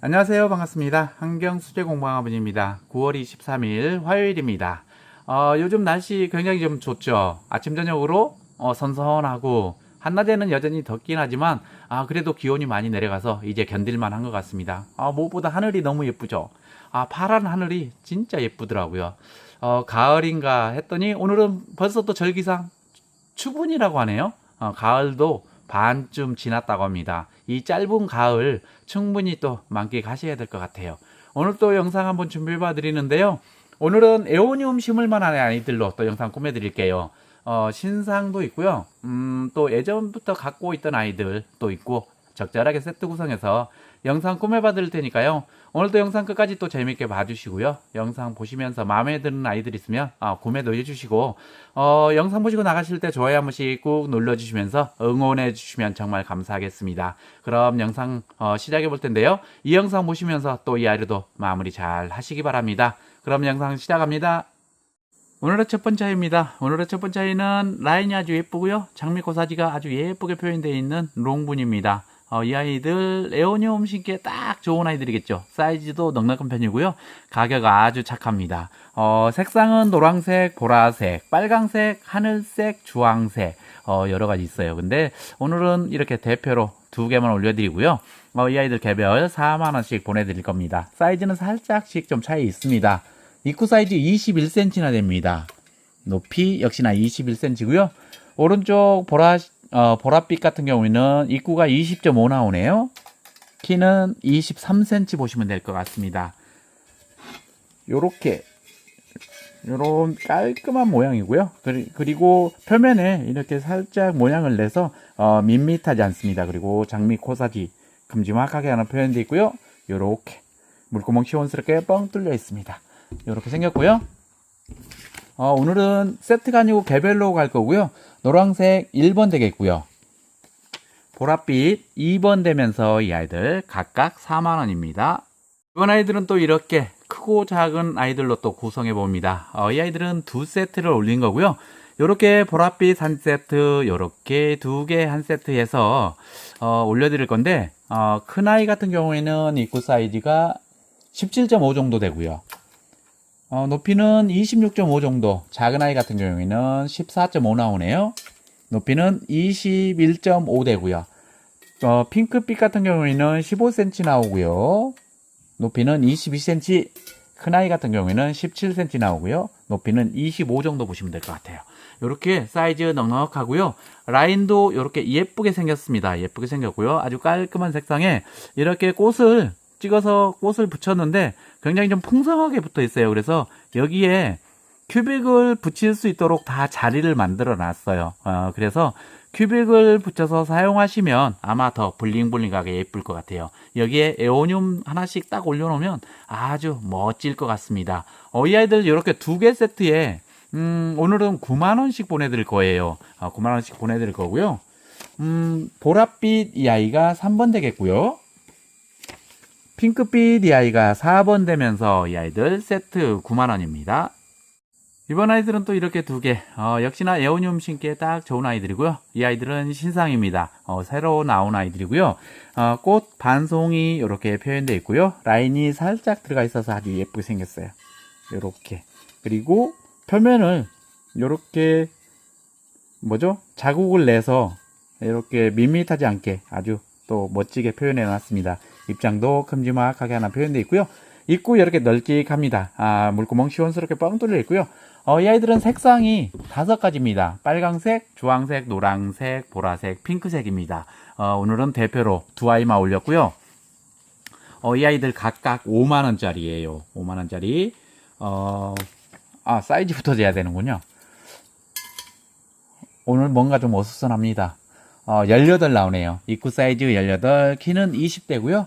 안녕하세요. 반갑습니다. 환경수제공방아버지입니다. 9월 23일 화요일입니다. 어, 요즘 날씨 굉장히 좀 좋죠. 아침, 저녁으로 어, 선선하고 한낮에는 여전히 덥긴 하지만 아, 그래도 기온이 많이 내려가서 이제 견딜만 한 것 같습니다. 아, 무엇보다 하늘이 너무 예쁘죠. 아, 파란 하늘이 진짜 예쁘더라고요. 어, 가을인가 했더니 오늘은 벌써 또 절기상 추분이라고 하네요. 어, 가을도 반쯤 지났다고 합니다. 이 짧은 가을 충분히 또 만끽하셔야 될 것 같아요. 오늘 또 영상 한번 준비해 드리는데요. 오늘은 에오니움 심을 만한 아이들로 또 영상 꾸며 드릴게요. 어, 신상도 있고요. 음, 또 예전부터 갖고 있던 아이들 또 있고 적절하게 세트 구성해서 영상 꾸며 받을 테니까요. 오늘도 영상 끝까지 또 재밌게 봐주시고요. 영상 보시면서 마음에 드는 아이들 있으면 아, 구매도 해주시고 어, 영상 보시고 나가실 때 좋아요 한 번씩 꾹 눌러주시면서 응원해 주시면 정말 감사하겠습니다. 그럼 영상 어, 시작해 볼 텐데요. 이 영상 보시면서 또 이 아이들도 마무리 잘 하시기 바랍니다. 그럼 영상 시작합니다. 오늘의 첫 번째 아이입니다. 오늘의 첫 번째 아이는 라인이 아주 예쁘고요. 장미고사지가 아주 예쁘게 표현되어 있는 롱분입니다. 어, 이 아이들 에오니움 신기에 딱 좋은 아이들이겠죠. 사이즈도 넉넉한 편이고요. 가격 아주 착합니다. 어, 색상은 노란색, 보라색, 빨강색, 하늘색, 주황색 어, 여러 가지 있어요. 근데 오늘은 이렇게 대표로 두 개만 올려드리고요. 어, 이 아이들 개별 4만 원씩 보내드릴 겁니다. 사이즈는 살짝씩 좀 차이 있습니다. 입구 사이즈 21cm나 됩니다. 높이 역시나 21cm고요. 오른쪽 보라 어, 보랏빛 같은 경우에는 입구가 20.5 나오네요. 키는 23cm 보시면 될 것 같습니다. 요렇게 요런 깔끔한 모양이고요. 그리- 그리고 표면에 이렇게 살짝 모양을 내서 어, 밋밋하지 않습니다. 그리고 장미 코사지 큼지막하게 하나 표현되어 있고요. 요렇게 물구멍 시원스럽게 뻥 뚫려 있습니다. 요렇게 생겼고요. 어, 오늘은 세트가 아니고 개별로 갈 거고요. 노란색 1번 되겠고요. 보랏빛 2번 되면서 이 아이들 각각 4만원입니다. 이번 아이들은 또 이렇게 크고 작은 아이들로 또 구성해 봅니다. 어, 이 아이들은 두 세트를 올린 거고요. 요렇게 보랏빛 한 세트, 요렇게 두 개 한 세트 해서 어, 올려드릴 건데 어, 큰 아이 같은 경우에는 입구 사이즈가 17.5 정도 되고요. 어, 높이는 26.5 정도, 작은 아이 같은 경우에는 14.5 나오네요. 높이는 21.5 되고요. 어, 핑크빛 같은 경우에는 15cm 나오고요. 높이는 22cm, 큰 아이 같은 경우에는 17cm 나오고요. 높이는 25 정도 보시면 될 것 같아요. 이렇게 사이즈 넉넉하고요. 라인도 이렇게 예쁘게 생겼습니다. 예쁘게 생겼고요. 아주 깔끔한 색상에 이렇게 꽃을 찍어서 꽃을 붙였는데 굉장히 좀 풍성하게 붙어 있어요. 그래서 여기에 큐빅을 붙일 수 있도록 다 자리를 만들어 놨어요. 어, 그래서 큐빅을 붙여서 사용하시면 아마 더 블링블링하게 예쁠 것 같아요. 여기에 에오늄 하나씩 딱 올려놓으면 아주 멋질 것 같습니다. 어, 이 아이들 이렇게 두 개 세트에 음, 오늘은 9만원씩 보내드릴 거예요. 어, 9만원씩 보내드릴 거고요. 음, 보랏빛 이 아이가 3번 되겠고요. 핑크빛 이 아이가 4번 되면서 이 아이들 세트 9만원입니다. 이번 아이들은 또 이렇게 두 개, 어, 역시나 에오늄 신기에 딱 좋은 아이들이고요. 이 아이들은 신상입니다. 어, 새로 나온 아이들이고요. 어, 꽃 반송이 이렇게 표현되어 있고요. 라인이 살짝 들어가 있어서 아주 예쁘게 생겼어요. 이렇게. 그리고 표면을 이렇게 뭐죠? 자국을 내서 이렇게 밋밋하지 않게 아주 또 멋지게 표현해 놨습니다. 입장도 큼지막하게 하나 표현되어 있고요. 입구 이렇게 널찍합니다. 아, 물구멍 시원스럽게 뻥 뚫려 있고요. 어, 이 아이들은 색상이 다섯 가지입니다. 빨강색, 주황색, 노란색, 보라색, 핑크색입니다. 어, 오늘은 대표로 두 아이만 올렸고요. 어, 이 아이들 각각 5만원짜리예요. 5만원짜리. 어, 아, 사이즈부터 재야 되는군요. 오늘 뭔가 좀 어수선합니다. 어, 18 나오네요. 입구 사이즈 18, 키는 20대고요.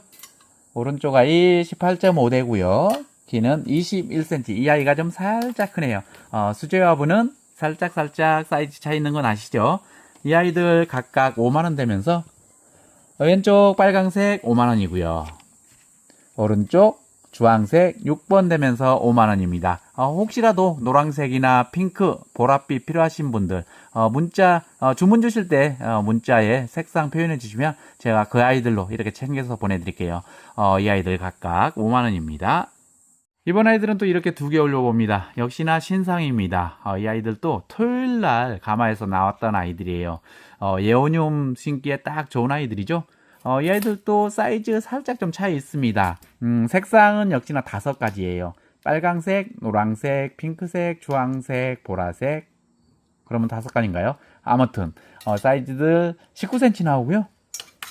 오른쪽 아이 18.5 되고요. 키는 21cm. 이 아이가 좀 살짝 크네요. 어, 수제 화분은 살짝 살짝 사이즈 차이 있는 건 아시죠? 이 아이들 각각 5만원 되면서 왼쪽 빨강색 5만원이고요. 오른쪽 주황색 6번 되면서 5만원입니다. 어, 혹시라도 노란색이나 핑크, 보랏빛 필요하신 분들 어, 문자 어, 주문 주실 때 어, 문자에 색상 표현해 주시면 제가 그 아이들로 이렇게 챙겨서 보내드릴게요. 어, 이 아이들 각각 5만 원입니다. 이번 아이들은 또 이렇게 두 개 올려봅니다. 역시나 신상입니다. 어, 이 아이들도 토요일 날 가마에서 나왔던 아이들이에요. 어, 예오늄 신기에 딱 좋은 아이들이죠. 어, 이 아이들도 사이즈 살짝 좀 차이 있습니다. 음, 색상은 역시나 다섯 가지예요. 빨강색, 노란색, 핑크색, 주황색, 보라색. 그러면 다섯 가지인가요? 아무튼 어, 사이즈들 19cm 나오고요.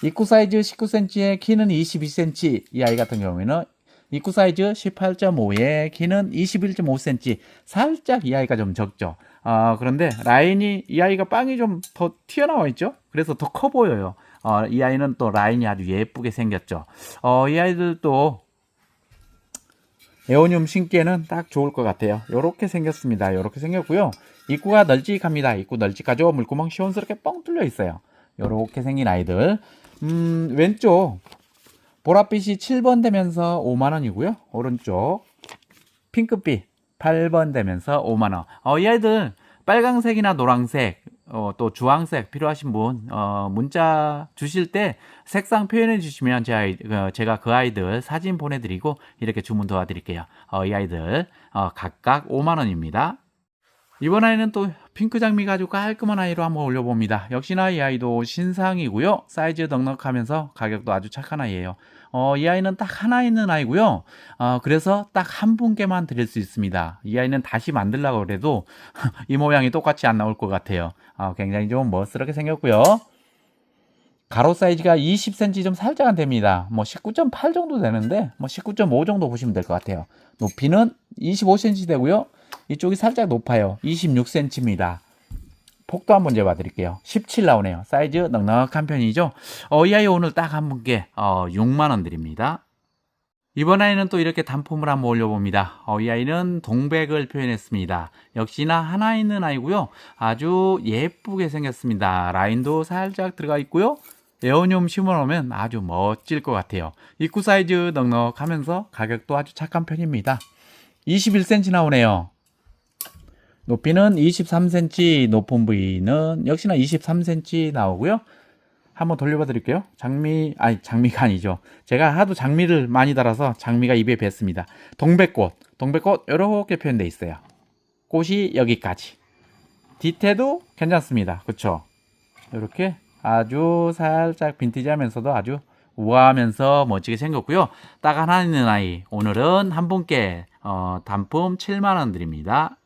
입구 사이즈 19cm에 키는 22cm. 이 아이 같은 경우에는 입구 사이즈 18.5에 키는 21.5cm. 살짝 이 아이가 좀 적죠. 어, 그런데 라인이 이 아이가 빵이 좀 더 튀어나와 있죠. 그래서 더 커 보여요. 어, 이 아이는 또 라인이 아주 예쁘게 생겼죠. 어, 이 아이들도 에오늄 신기에는 딱 좋을 것 같아요. 이렇게 생겼습니다. 이렇게 생겼고요. 입구가 널찍합니다. 입구 널찍하죠. 물구멍 시원스럽게 뻥 뚫려 있어요. 이렇게 생긴 아이들. 음, 왼쪽 보랏빛이 7번 되면서 5만 원이고요. 오른쪽 핑크빛 8번 되면서 5만 원. 어, 이 아이들 빨강색이나 노란색, 어, 또 주황색 필요하신 분 어, 문자 주실 때 색상 표현해 주시면 제가, 어, 제가 그 아이들 사진 보내드리고 이렇게 주문 도와드릴게요. 어, 이 아이들 어, 각각 5만 원입니다. 이번 아이는 또 핑크 장미가 아주 깔끔한 아이로 한번 올려봅니다. 역시나 이 아이도 신상이고요. 사이즈 넉넉하면서 가격도 아주 착한 아이예요. 어, 이 아이는 딱 하나 있는 아이고요. 어, 그래서 딱 한 분께만 드릴 수 있습니다. 이 아이는 다시 만들려고 그래도 이 모양이 똑같이 안 나올 것 같아요. 어, 굉장히 좀 멋스럽게 생겼고요. 가로 사이즈가 20cm 좀 살짝 안 됩니다. 뭐 19.8 정도 되는데 뭐 19.5 정도 보시면 될 것 같아요. 높이는 25cm 되고요. 이쪽이 살짝 높아요. 26cm입니다. 폭도 한번 재봐 드릴게요. 17 나오네요. 사이즈 넉넉한 편이죠. 어, 이 아이 오늘 딱 한 분께 어, 6만 원 드립니다. 이번 아이는 또 이렇게 단품을 한번 올려봅니다. 어, 이 아이는 동백을 표현했습니다. 역시나 하나 있는 아이고요. 아주 예쁘게 생겼습니다. 라인도 살짝 들어가 있고요. 에어늄 심어놓으면 아주 멋질 것 같아요. 입구 사이즈 넉넉하면서 가격도 아주 착한 편입니다. 21cm 나오네요. 높이는 23cm, 높은 부위는 역시나 23cm 나오고요. 한번 돌려봐 드릴게요. 장미, 아니, 장미가 아니죠. 제가 하도 장미를 많이 달아서 장미가 입에 뱄습니다. 동백꽃, 동백꽃, 이렇게 표현되어 있어요. 꽃이 여기까지. 뒤태도 괜찮습니다. 그쵸? 이렇게 아주 살짝 빈티지 하면서도 아주 우아하면서 멋지게 생겼고요. 딱 하나 있는 아이. 오늘은 한 분께 어, 단품 7만원 드립니다.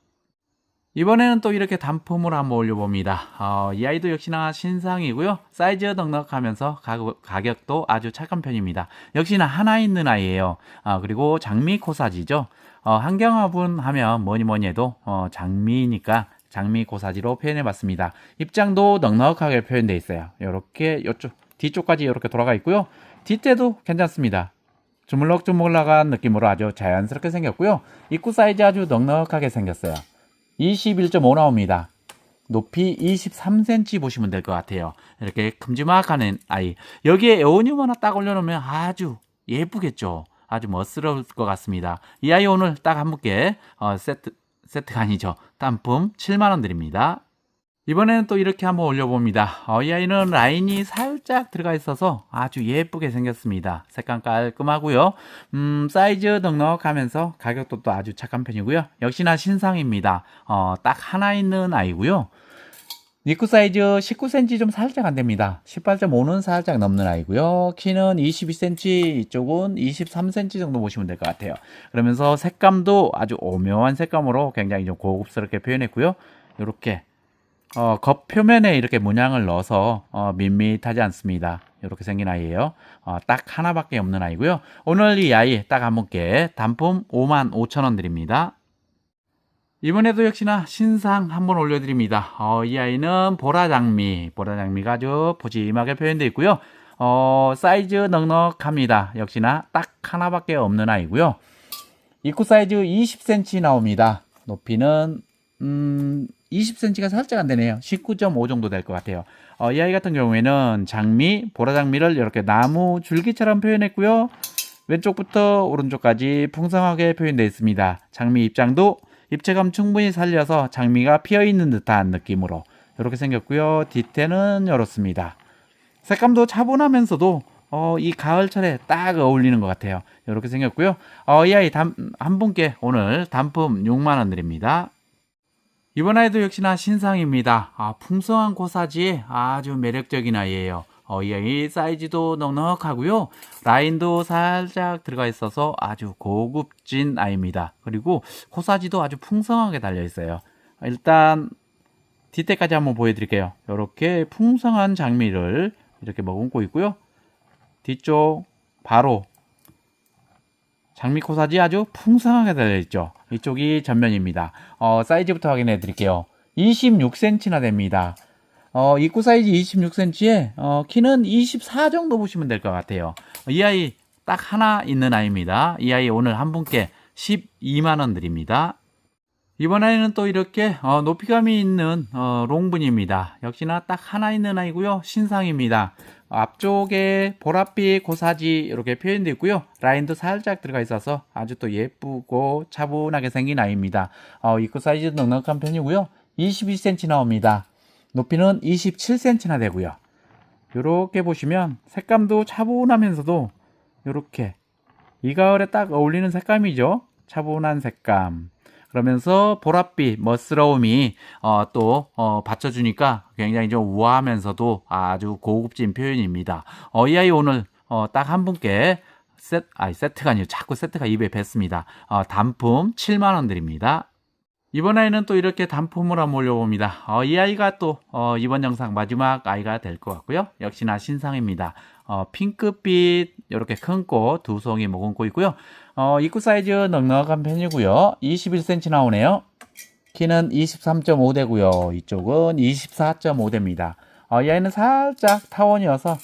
이번에는 또 이렇게 단품을 한번 올려봅니다. 어, 이 아이도 역시나 신상이고요. 사이즈 넉넉하면서 가격, 도 아주 착한 편입니다. 역시나 하나 있는 아이예요. 어, 그리고 장미 코사지죠. 어, 한경화분 하면 뭐니 뭐니 해도 어, 장미니까 장미 고사지로 표현해봤습니다. 입장도 넉넉하게 표현되어 있어요. 이렇게 이쪽 뒤쪽까지 이렇게 돌아가 있고요. 뒷대도 괜찮습니다. 주물럭주물럭한 느낌으로 아주 자연스럽게 생겼고요. 입구 사이즈 아주 넉넉하게 생겼어요. 21.5 나옵니다. 높이 23cm 보시면 될 것 같아요. 이렇게 큼지막한 아이. 여기에 에오늄 하나 딱 올려놓으면 아주 예쁘겠죠. 아주 멋스러울 것 같습니다. 이 아이 오늘 딱 한 분께 어, 세트, 세트가 아니죠. 단품 7만원 드립니다. 이번에는 또 이렇게 한번 올려봅니다. 어, 이 아이는 라인이 살짝 들어가 있어서 아주 예쁘게 생겼습니다. 색감 깔끔하고요. 음, 사이즈 넉넉하면서 가격도 또 아주 착한 편이고요. 역시나 신상입니다. 어, 딱 하나 있는 아이고요. 니크 사이즈 19cm 좀 살짝 안 됩니다. 18.5는 살짝 넘는 아이고요. 키는 22cm, 이쪽은 23cm 정도 보시면 될 것 같아요. 그러면서 색감도 아주 오묘한 색감으로 굉장히 좀 고급스럽게 표현했고요. 이렇게 어, 겉 표면에 이렇게 문양을 넣어서 어, 밋밋하지 않습니다. 이렇게 생긴 아이예요. 어, 딱 하나밖에 없는 아이고요. 오늘 이 아이 딱 한 분께 단품 5만 5천 원 드립니다. 이번에도 역시나 신상 한번 올려드립니다. 어, 이 아이는 보라장미, 보라장미가 아주 푸짐하게 표현되어 있고요. 어, 사이즈 넉넉합니다. 역시나 딱 하나밖에 없는 아이고요. 입구 사이즈 20cm 나옵니다. 높이는 음, 20cm가 살짝 안 되네요. 19.5 정도 될 것 같아요. 어, 이 아이 같은 경우에는 장미, 보라장미를 이렇게 나무 줄기처럼 표현했고요. 왼쪽부터 오른쪽까지 풍성하게 표현되어 있습니다. 장미 입장도 입체감 충분히 살려서 장미가 피어 있는 듯한 느낌으로 이렇게 생겼고요. 뒤태는 이렇습니다. 색감도 차분하면서도 어, 이 가을철에 딱 어울리는 것 같아요. 이렇게 생겼고요. 어, 이 아이 단, 한 분께 오늘 단품 6만 원 드립니다. 이번 아이도 역시나 신상입니다. 아, 풍성한 고사지에 아주 매력적인 아이예요. 어, 이 사이즈도 넉넉하고요. 라인도 살짝 들어가 있어서 아주 고급진 아이입니다. 그리고 코사지도 아주 풍성하게 달려 있어요. 일단 뒤태까지 한번 보여드릴게요. 이렇게 풍성한 장미를 이렇게 머금고 있고요. 뒤쪽 바로 장미 코사지 아주 풍성하게 달려있죠. 이쪽이 전면입니다. 어, 사이즈부터 확인해 드릴게요. 26cm나 됩니다. 어, 입구 사이즈 26cm에 어, 키는 24 정도 보시면 될 것 같아요. 이 아이 딱 하나 있는 아이입니다. 이 아이 오늘 한 분께 12만 원 드립니다. 이번 아이는 또 이렇게 어, 높이감이 있는 어, 롱분입니다. 역시나 딱 하나 있는 아이고요. 신상입니다. 앞쪽에 보랏빛 고사지 이렇게 표현되어 있고요. 라인도 살짝 들어가 있어서 아주 또 예쁘고 차분하게 생긴 아이입니다. 어, 입구 사이즈도 넉넉한 편이고요. 22cm 나옵니다. 높이는 27cm나 되고요. 이렇게 보시면 색감도 차분하면서도 이렇게 이 가을에 딱 어울리는 색감이죠. 차분한 색감. 그러면서 보랏빛 멋스러움이 어, 또 어, 받쳐주니까 굉장히 좀 우아하면서도 아주 고급진 표현입니다. 어, 이 아이 오늘 어, 딱 한 분께 세트, 아니 세트가 아니고 자꾸 세트가 입에 뱉습니다. 어, 단품 7만 원 드립니다. 이번 아이는 또 이렇게 단품을 한번 올려봅니다. 어, 이 아이가 또 어, 이번 영상 마지막 아이가 될 것 같고요. 역시나 신상입니다. 어, 핑크빛 이렇게 큰 꽃 두 송이 머금고 있고요. 어, 입구 사이즈 넉넉한 편이고요. 21cm 나오네요. 키는 23.5대고요. 이쪽은 24.5대입니다. 어, 이 아이는 살짝 타원이어서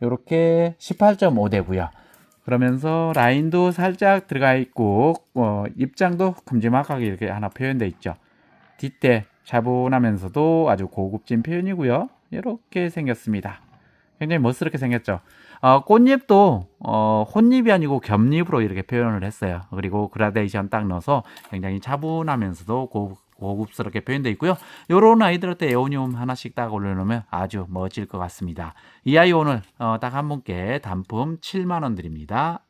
이렇게 18.5대고요. 그러면서 라인도 살짝 들어가 있고 어, 입장도 큼지막하게 이렇게 하나 표현되어 있죠. 뒷대 차분하면서도 아주 고급진 표현이고요. 이렇게 생겼습니다. 굉장히 멋스럽게 생겼죠. 어, 꽃잎도 어, 혼잎이 아니고 겹잎으로 이렇게 표현을 했어요. 그리고 그라데이션 딱 넣어서 굉장히 차분하면서도 고, 고급스럽게 표현되어 있고요. 요런 아이들한테 에오니움 하나씩 딱 올려놓으면 아주 멋질 것 같습니다. 이 아이 오늘 어, 딱 한 분께 단품 7만원 드립니다.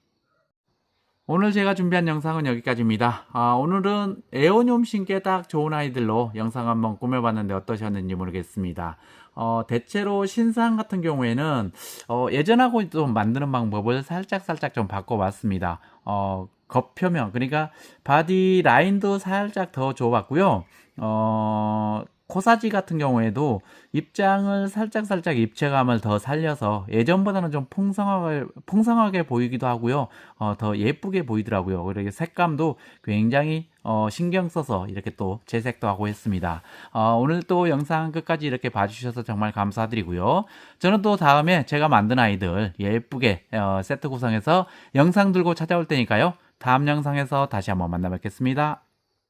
오늘 제가 준비한 영상은 여기까지입니다. 아, 오늘은 에오니움 신께 딱 좋은 아이들로 영상 한번 꾸며봤는데 어떠셨는지 모르겠습니다. 어, 대체로 신상 같은 경우에는 어, 예전하고 좀 만드는 방법을 살짝살짝 좀 바꿔봤습니다. 어, 겉표면 그러니까 바디 라인도 살짝 더 줘봤고요. 어, 코사지 같은 경우에도 입장을 살짝 살짝 입체감을 더 살려서 예전보다는 좀 풍성하게 풍성하게 보이기도 하고요. 어, 더 예쁘게 보이더라고요. 그리고 색감도 굉장히 어, 신경 써서 이렇게 또 재색도 하고 했습니다. 어, 오늘 또 영상 끝까지 이렇게 봐주셔서 정말 감사드리고요. 저는 또 다음에 제가 만든 아이들 예쁘게 어, 세트 구성해서 영상 들고 찾아올 테니까요. 다음 영상에서 다시 한번 만나 뵙겠습니다.